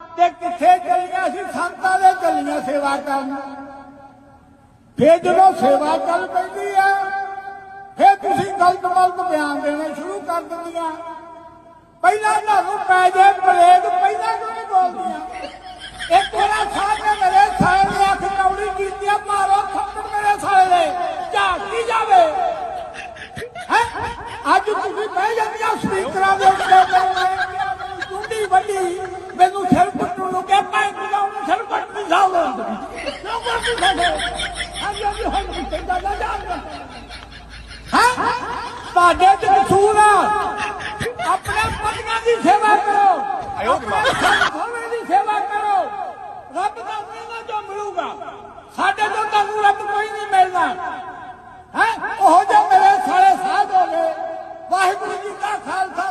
ਤੇ ਕਿੱਥੇ ਚੱਲੀਆਂ ਸੀ? ਸੰਤਾਂ ਦੇ ਚੱਲੀਆਂ ਸੇਵਾ ਕਰਨ। ਫੇਰ ਜਦੋਂ ਸੇਵਾ ਚੱਲ ਪੈਂਦੀ ਆ, ਫੇਰ ਤੁਸੀਂ ਗਲਤ ਗਲਤ ਬਿਆਨ ਦੇਣੇ ਸ਼ੁਰੂ ਕਰ ਦਿੰਦੀਆਂ। ਪਹਿਲਾਂ ਤੁਹਾਨੂੰ ਪੈ ਜੇ ਬਲੇਡ ਪਹਿਲਾਂ ਕਿਉਂ ਨਹੀਂ ਬੋਲਦੀਆਂ? ਇੱਕ ਵਾਰ ਸਾਹਮਣੇ ਮੇਰੇ ਸਾਲੇ ਨੇ ਅੱਖ ਕੌੜੀ ਕੀਤੀ ਆ, ਮਾਰੋ ਥੱਪੜ ਮੇਰੇ ਸਾਲੇ ਨੇ ਝਾਕੀ ਜਾਵੇ? ਹੈਂ? ਅੱਜ ਤੁਸੀਂ ਬਹਿ ਜਾਂਦੀਆਂ ਸਪੀਕਰਾਂ ਹਾਂ ਤੁਹਾਡੇ ਚ ਕਸੂਰ ਆ। ਆਪਣੇ ਪਤੀਆਂ ਦੀ ਸੇਵਾ ਕਰੋ। ਦੀ ਸੇਵਾ ਕਰੋ। ਰੱਬ ਦਾ ਮਿਲਣਾ ਜੋ ਮਿਲੂਗਾ ਸਾਡੇ ਤੋਂ ਤੁਹਾਨੂੰ ਰੱਬ ਕੋਈ ਨਹੀਂ ਮਿਲਣਾ। ਹੈ? ਉਹ ਜੇ ਮੇਰੇ ਸਾਲੇ ਸਾਧ ਹੋ ਗਏ। ਵਾਹਿਗੁਰੂ ਜੀ ਕਾ ਖਾਲਸਾ।